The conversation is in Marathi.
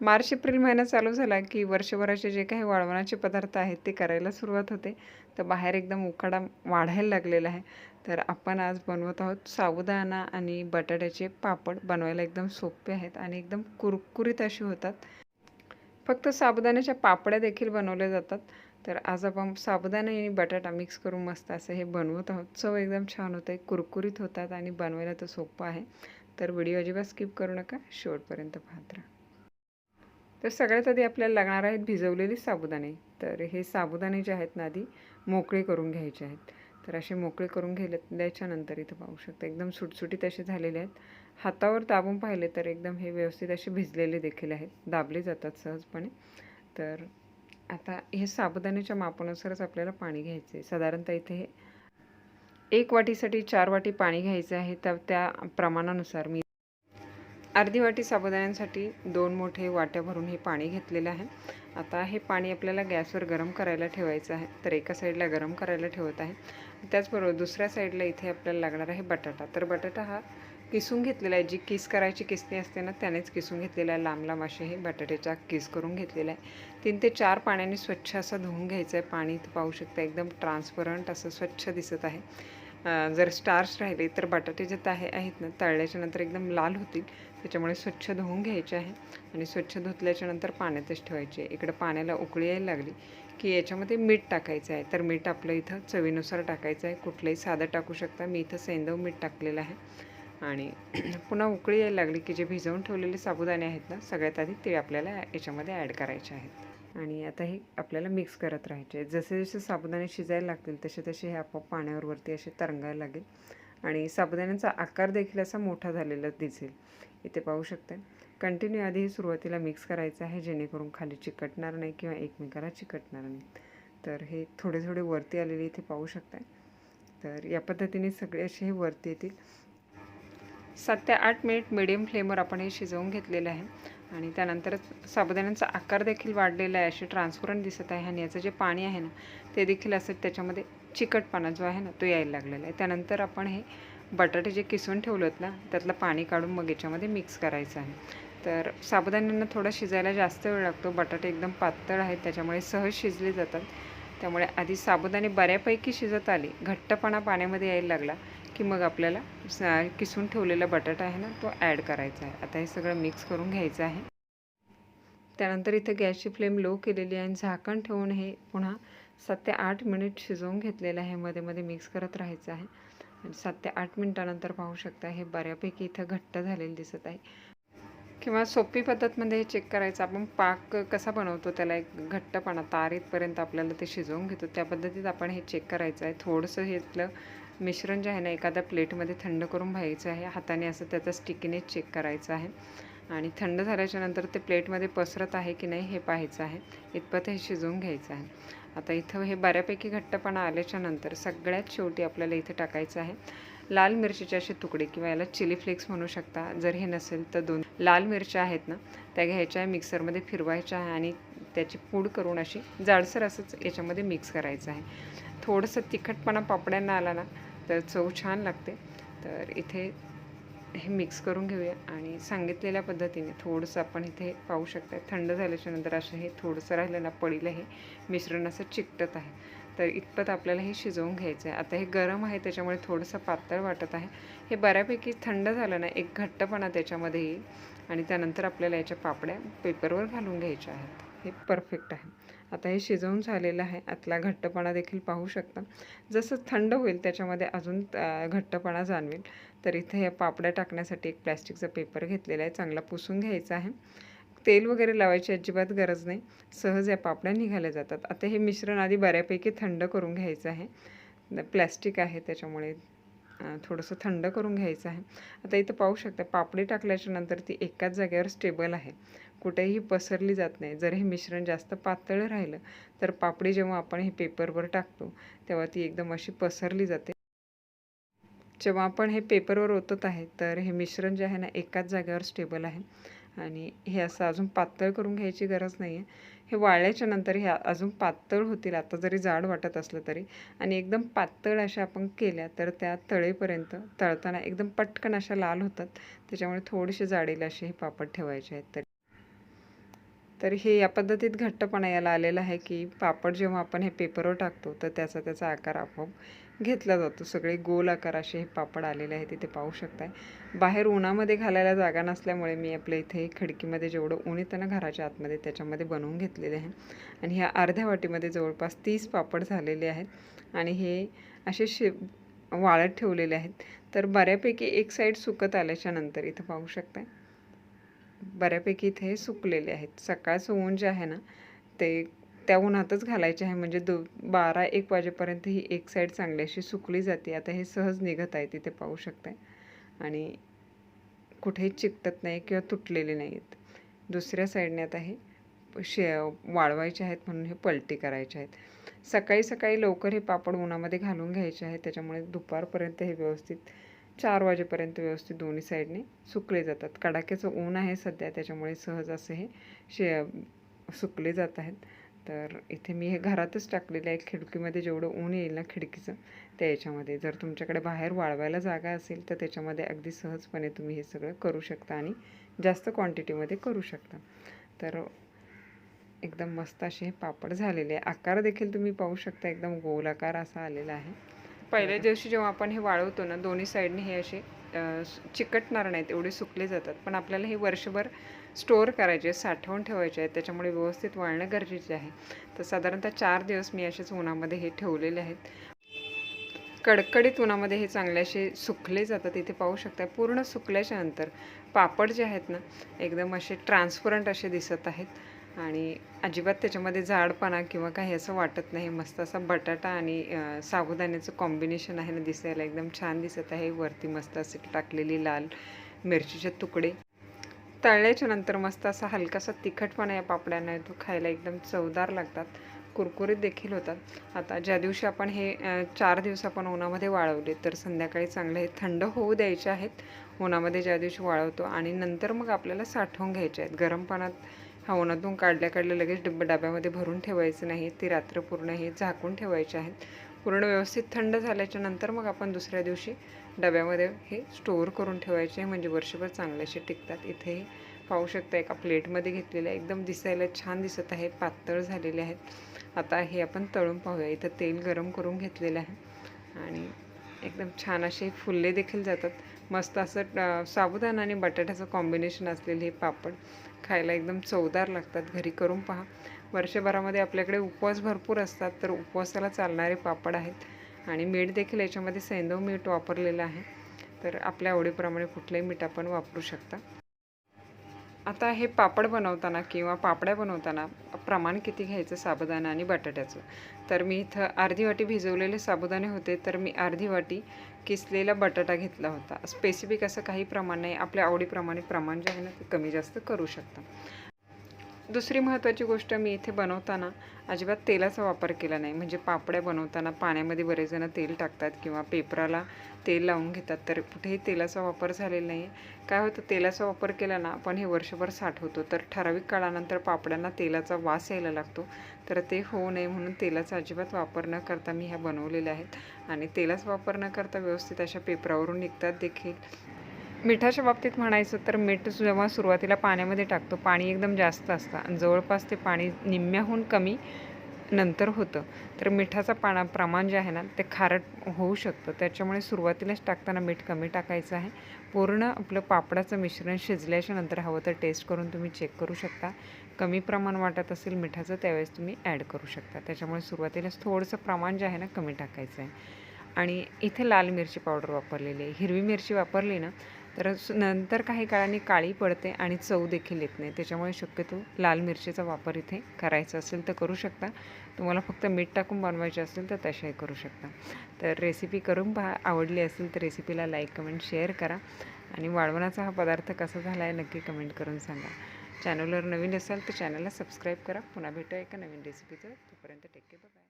मार्च एप्रिल महिना चालू झाला की वर्षभराचे जे काही वाळवणाचे पदार्थ आहेत ते करायला सुरुवात होते. तर बाहेर एकदम उकाडा वाढायला लागलेला आहे. तर आपण आज बनवत आहोत साबुदाणा आणि बटाट्याचे पापड बनवायला एकदम सोपे आहेत आणि एकदम कुरकुरीत असे होतात. फक्त साबुदाण्याच्या पापड्या देखील बनवल्या जातात. तर आज आपण साबुदाणा आणि बटाटा मिक्स करून मस्त असं हे बनवत आहोत. चव एकदम छान होते कुरकुरीत होतात आणि बनवायला तर सोपं आहे. तर व्हिडिओ अजिबात स्किप करू नका. शेवटपर्यंत पाहत राहा. तर सगळ्यात आधी आपल्याला लागणार आहेत भिजवलेले साबुदाणे. तर हे साबुदाणे जे आहेत ना आधी मोकळे करून घ्यायचे आहेत. तर असे मोकळे करून घेतल्याच्यानंतर इथं पाहू शकता एकदम सुटसुटीत असे झालेले आहेत. हातावर दाबून पाहिले तर एकदम हे व्यवस्थित असे भिजलेले देखील आहेत. दाबले जातात सहजपणे. तर आता हे साबुदाण्याच्या मापानुसारच आपल्याला पाणी घ्यायचं आहे. साधारणतः इथे हे एक वाटीसाठी चार वाटी पाणी घ्यायचं आहे. तर त्या प्रमाणानुसार मी अर्धी वाटी साबुदाण्यांसाठी दोन मोठे वाट्या भरून हे पाणी घेतलेलं आहे. आता हे पाणी आपल्याला गॅसवर गरम करायला ठेवायचं आहे. तर एका साईडला गरम करायला ठेवत आहे. त्याचबरोबर दुसऱ्या साईडला इथे आपल्याला लागणार आहे बटाटा. तर बटाटा हा किसून घेतलेला आहे. जी किस करायची किसणी असते ना त्यानेच किसून घेतलेला आहे. लांब लांब असे हे बटाट्याचा किस करून घेतलेला आहे. तीन ते चार पाण्याने स्वच्छ असं धुवून घ्यायचं आहे. पाणी पाहू शकता एकदम ट्रान्सपरंट असं स्वच्छ दिसत आहे. जर स्टार्च राहिले तर बटाटे जे आहे आहेत ना तळल्याच्यानंतर एकदम लाल होतील. त्याच्यामुळे स्वच्छ धुवून घ्यायचे आहे. आणि स्वच्छ धुतल्याच्या नंतर पाण्यातच ठेवायचे. इकडं पाण्याला उकळी यायला लागली की याच्यामध्ये मीठ टाकायचं आहे. तर मीठ आपलं इथं चवीनुसार टाकायचं आहे. कुठलंही साधं टाकू शकता. मी इथं सेंदव मीठ टाकलेलं आहे. आणि पुन्हा उकळी यायला लागली की जे भिजवून ठेवलेले साबुदाणे आहेत ना सगळ्यात आधी ते आपल्याला याच्यामध्ये ॲड करायचे आहेत. आणि आता हे आपल्याला मिक्स करत राहायचे जसे जसे साबुदाणे शिजायला लागतील तसे तसे हे आपोआप पाण्यावरती असे तरंगायला लागेल. आणि साबुदाण्याचा आकार देखील असा मोठा झालेला दिसेल. इथे पाहू शकता कंटिन्यू आधी सुरुवातीला मिक्स करायचं आहे जेणेकरून खाली चिकटणार नाही किंवा एकमेकाला चिकटणार नाही. तर हे थोडे थोडे वरती आलेले इथे पाहू शकता तर या पद्धतीने सगळे असे हे वरती येतील. सात ते आठ मिनिट मिडियम फ्लेमवर आपण हे शिजवून घेतलेलं आहे. आणि त्यानंतरच साबुदाण्यांचा आकार देखील वाढलेला आहे असे ट्रान्सपरंट दिसत आहे. आणि याचं जे पाणी आहे ना ते देखील असं त्याच्यामध्ये चिकटपणा जो आहे ना तो यायला लागलेला आहे. त्यानंतर आपण हे बटाटे जे किसून ठेवलं ना त्यातलं पाणी काढून मग याच्यामध्ये मिक्स करायचं आहे. तर साबुदाण्यांना थोडा शिजायला जास्त वेळ लागतो. बटाटे एकदम पातळ आहेत त्याच्यामुळे सहज शिजले जातात. त्यामुळे आधी साबुदाणे बऱ्यापैकी शिजत आले घट्टपणा पाण्यामध्ये यायला लागला की मग आपल्याला किसून ठेवलेला बटाटा आहे ना तो ॲड करायचा आहे. आता हे सगळं मिक्स करून घ्यायचं आहे. त्यानंतर इथं गॅसची फ्लेम लो केलेली आहे आणि झाकण ठेवून हे पुन्हा सात ते आठ मिनिट शिजवून घेतलेलं आहे. मध्ये मध्ये मिक्स करत राहायचं आहे. आणि सात ते आठ मिनटानंतर पाहू शकता हे बऱ्यापैकी इथं घट्ट झालेलं दिसत आहे. किंवा सोपी पद्धतमध्ये हे चेक करायचं. आपण पाक कसा बनवतो त्याला एक घट्टपणा तारीतपर्यंत आपल्याला ते शिजवून घेतो. त्या पद्धतीत आपण हे चेक करायचं आहे. थोडंसं हे इथलं मिश्रण जे आहे ना एखाद्या प्लेटमध्ये थंड करून व्हायचं आहे. हाताने असं त्याचा स्टिकीनेच चेक करायचं आहे. आणि थंड झाल्याच्यानंतर ते प्लेटमध्ये पसरत आहे की नाही हे पाहायचं आहे. इतपत हे शिजवून घ्यायचं आहे. आता इथं हे बऱ्यापैकी घट्टपणा आल्याच्यानंतर सगळ्यात शेवटी आपल्याला इथे टाकायचं आहे. लाल मिरचीचे असे तुकडे किंवा याला चिली फ्लेक्स म्हणू शकता. जर हे नसेल तर दोन. लाल मिरच्या आहेत ना त्या घ्यायच्या आहे मिक्सरमध्ये फिरवायच्या आहे आणि त्याची पूड करून अशी जाडसर असंच याच्यामध्ये मिक्स करायचं आहे. थोडंसं तिखटपणा पापड्यांना आला ना तर चव छान लागते. तर इथे हे मिक्स करून घेऊया आणि सांगितलेल्या पद्धतीने थोडंसं आपण इथे पाहू शकता थंड झाल्याच्यानंतर असं हे थोडंसं राहिलेलं ना पडीला हे मिश्रण असं चिकटत आहे. तर इतपत आपल्याला हे शिजवून घ्यायचं आहे आता हे गरम आहे त्याच्यामुळे थोडंसं पातळ वाटत आहे. हे बऱ्यापैकी थंड झालं ना एक घट्टपणा त्याच्यामध्ये येईल आणि त्यानंतर आपल्याला याच्या पापड्या पेपरवर घालून घ्यायच्या आहेत. हे परफेक्ट आहे. आता हे शिजवून झालेलं आहे. आतला घट्टपणा देखील पाहू शकता. जसं थंड होईल त्याच्यामध्ये अजून घट्टपणा जाणवेल. तर इथे या पापड्या टाकण्यासाठी एक प्लॅस्टिकचा पेपर घेतलेला आहे. चांगला पुसून घ्यायचा आहे. तेल वगैरे लावायची अजिबात गरज नाही. सहज या पापड्या निघाल्या जातात. आता हे मिश्रण आधी बऱ्यापैकी थंड करून घ्यायचं आहे. प्लॅस्टिक आहे त्याच्यामुळे थोडंसं थंड करून घ्यायचं आहे. आता इथं पाहू शकता पापडी टाकल्याच्या नंतर ती एकाच जागेवर स्टेबल आहे. कुठेही पसरली जात नाही. जर हे मिश्रण जास्त पातळ राहिलं तर पापडी जेव्हा आपण हे पेपरवर टाकतो तेव्हा ती एकदम अशी पसरली जाते. जेव्हा आपण हे पेपरवर ओतत आहे तर हे मिश्रण जे आहे ना एकाच जागेवर स्टेबल आहे. आणि हे असं अजून पातळ करून घ्यायची गरज नाही आहे हे वाळल्याच्या नंतर हे अजून पातळ होतील आता जरी जाड वाटत असलं तरी. आणि एकदम पातळ अशा आपण केल्या तर त्या तळेपर्यंत तळताना एकदम पटकन अशा लाल होतात. त्याच्यामुळे थोडेसे जाडीला असे हे पापड ठेवायचे आहेत तरी. तर हे या पद्धतीत घट्टपणा याला आलेला आहे की पापड जेव्हा आपण हे पेपरवर टाकतो तर त्याचा त्याचा आकार आपोआप घेतला जातो. सगळे गोल आकार असे हे पापड आलेले आहे तिथे पाहू शकताय. बाहेर उन्हामध्ये घालायला जागा नसल्यामुळे मी आपल्या इथे खिडकीमध्ये जेवढं ऊन येतं ना घराच्या आतमध्ये त्याच्यामध्ये बनवून घेतलेले आहे. आणि ह्या अर्ध्या वाटीमध्ये जवळपास तीस पापड झालेले आहेत. आणि हे असे शे वाळत ठेवलेले आहेत. तर बऱ्यापैकी एक साईड सुकत आल्याच्यानंतर इथं पाहू शकताय. बऱ्यापैकी इथे हे सुकलेले आहेत. सकाळचं ऊन जे आहे ना ते त्या उन्हातच घालायचे आहे. म्हणजे दो बारा एक वाजेपर्यंत ही एक साईड चांगली अशी सुकली जाते. आता हे सहज निघत आहे तिथे पाहू शकताय. आणि कुठेही चिकटत नाही किंवा तुटलेले नाही आहेत दुसऱ्या साईडने आता हे शे वाळवायचे आहेत म्हणून हे पलटी करायचे आहेत. सकाळी सकाळी लवकर हे पापड उन्हामध्ये घालून घ्यायचे आहे त्याच्यामुळे दुपारपर्यंत हे व्यवस्थित चार वाजेपर्यंत व्यवस्थित दोन्ही साईडने सुकले जातात. कडाक्याचं ऊन आहे सध्या त्याच्यामुळे सहज असे हे शे सुकले जात आहेत. तर इथे मी हे घरातच टाकलेलं आहे. खिडकीमध्ये जेवढं ऊन येईल ना खिडकीचं त्या याच्यामध्ये. जर तुमच्याकडे बाहेर वाळवायला जागा असेल तर त्याच्यामध्ये अगदी सहजपणे तुम्ही हे सगळं करू शकता आणि जास्त क्वांटिटीमध्ये करू शकता. तर एकदम मस्त असे हे पापड झालेले आहे. आकार देखील तुम्ही पाहू शकता. एकदम गोल आकार असा आलेला आहे. पहिल्या दिवशी जेव्हा आपण हे वाळवतो ना दोन्ही साईडने हे असे चिकटणार नाहीत एवढे सुकले जातात. पण आपल्याला हे वर्षभर स्टोअर करायचे साठवून ठेवायचे आहेत. त्याच्यामुळे व्यवस्थित वाळणं गरजेचे आहे. तर साधारणतः चार दिवस मी असेच उन्हामध्ये हे ठेवलेले आहेत. कडकडीत उन्हामध्ये हे चांगले असे सुकले जातात. इथे पाहू शकता पूर्ण सुकल्याच्या नंतर पापड जे आहेत ना एकदम असे ट्रान्सपरंट असे दिसत आहेत. आणि अजिबात त्याच्यामध्ये जाडपणा किंवा काही असं वाटत नाही. मस्त असा बटाटा आणि साबुदाण्याचं कॉम्बिनेशन आहे ना दिसायला एकदम छान दिसत आहे. वरती मस्त असे टाकलेली लाल मिरचीचे तुकडे. तळल्याच्या नंतर मस्त असा हलकासा तिखटपणा या पापड्यांना येतो. खायला एकदम चवदार लागतात. कुरकुरीत देखील होतात. आता ज्या दिवशी आपण हे चार दिवस आपण उन्हामध्ये वाळवले तर संध्याकाळी चांगले हे थंड होऊ द्यायचे आहेत. उन्हामध्ये ज्या दिवशी वाळवतो आणि नंतर मग आपल्याला साठवून घ्यायचे आहेत. गरम पाण्यात हवनातून काढल्या काढल्या लगेच डब डब्यामध्ये भरून ठेवायचं नाही. ती रात्र पूर्ण हे झाकून ठेवायचे आहेत. पूर्ण व्यवस्थित थंड झाल्याच्यानंतर मग आपण दुसऱ्या दिवशी डब्यामध्ये हे स्टोअर करून ठेवायचे. म्हणजे वर्षभर चांगल्याशी टिकतात. इथेही पाहू शकता एका प्लेटमध्ये घेतलेल्या आहे एकदम दिसायला छान दिसत आहे. पातळ झालेले आहेत. आता हे आपण तळून पाहूया. इथं तेल गरम करून घेतलेलं आहे. आणि एकदम छान असे फुलले देखील जातात. मस्त असं साबुदाणा आणि बटाट्याचं कॉम्बिनेशन असलेले हे पापड खायला एकदम चवदार लागतात. घरी करून पहा. वर्षभरामध्ये आपल्याकडे उपवास भरपूर असतात तर उपवासाला चालणारे पापड आहेत. आणि मीठ देखील याच्यामध्ये सैंधव मीठ वापरलेलं आहे. तर आपल्या आवडीप्रमाणे कुठलंही मीठ आपण वापरू शकता. आता हे पापड बनवताना किंवा पापड्या बनवताना प्रमाण किती घ्यायचं साबुदाणा आणि बटाट्याचं? तर मी इथं अर्धी वाटी भिजवलेले साबुदाणे होते तर मी अर्धी वाटी किसलेला बटाटा घेतला होता. स्पेसिफिक असं काही प्रमाण नाही आपल्या आवडीप्रमाणे प्रमाण जे आहे ना ते कमी जास्त करू शकता. दुसरी महत्त्वाची गोष्ट मी इथे बनवताना अजिबात तेलाचा वापर केला नाही. म्हणजे पापड्या बनवताना पाण्यामध्ये बरेच जण तेल टाकतात किंवा पेपराला तेल लावून घेतात. तर कुठेही तेलाचा वापर झालेला नाही. काय होतं? तेलाचा वापर केला ना आपण हे वर्षभर साठवतो. तर ठराविक काळानंतर पापड्यांना तेलाचा वास यायला लागतो. तर ते होऊ नये म्हणून तेलाचा अजिबात वापर न करता मी ह्या बनवलेल्या आहेत. आणि तेलाचा वापर न करता व्यवस्थित अशा पेपरावरून निघतात देखील. मिठाच्या बाबतीत म्हणायचं तर मीठ जेव्हा सुरुवातीला पाण्यामध्ये टाकतो पाणी एकदम जास्त असतं आणि जवळपास ते पाणी निम्म्याहून कमी नंतर होतं. तर मिठाचं पाणा प्रमाण जे आहे ना ते खारट होऊ शकतं. त्याच्यामुळे सुरुवातीलाच टाकताना मीठ कमी टाकायचं आहे. पूर्ण आपलं पापडाचं मिश्रण शिजल्याच्या नंतर हवं तर टेस्ट करून तुम्ही चेक करू शकता. कमी प्रमाण वाटत असेल मिठाचं त्यावेळेस तुम्ही ॲड करू शकता. त्याच्यामुळे सुरुवातीलाच थोडंसं प्रमाण जे आहे ना कमी टाकायचं आहे. आणि इथे लाल मिरची पावडर वापरलेली आहे. हिरवी मिरची वापरली ना तर नंतर काही काळाने काळी पडते आणि चव देखील येत नाही. त्याच्यामुळे शक्यतो लाल मिरचीचा वापर इथे करायचा असेल तर करू शकता. तुम्हाला फक्त मीठ टाकून बनवायचे असेल तर तशाही करू शकता. तर रेसिपी करून पहा. आवडली असेल तर रेसिपीला लाईक कमेंट शेअर करा. आणि वाळवणाचा हा पदार्थ कसा झाला आहे नक्की कमेंट करून सांगा. चॅनलवर नवीन असाल तर चॅनलला सबस्क्राईब करा. पुन्हा भेटू एका नवीन रेसिपीचं तोपर्यंत टेक केअर बाय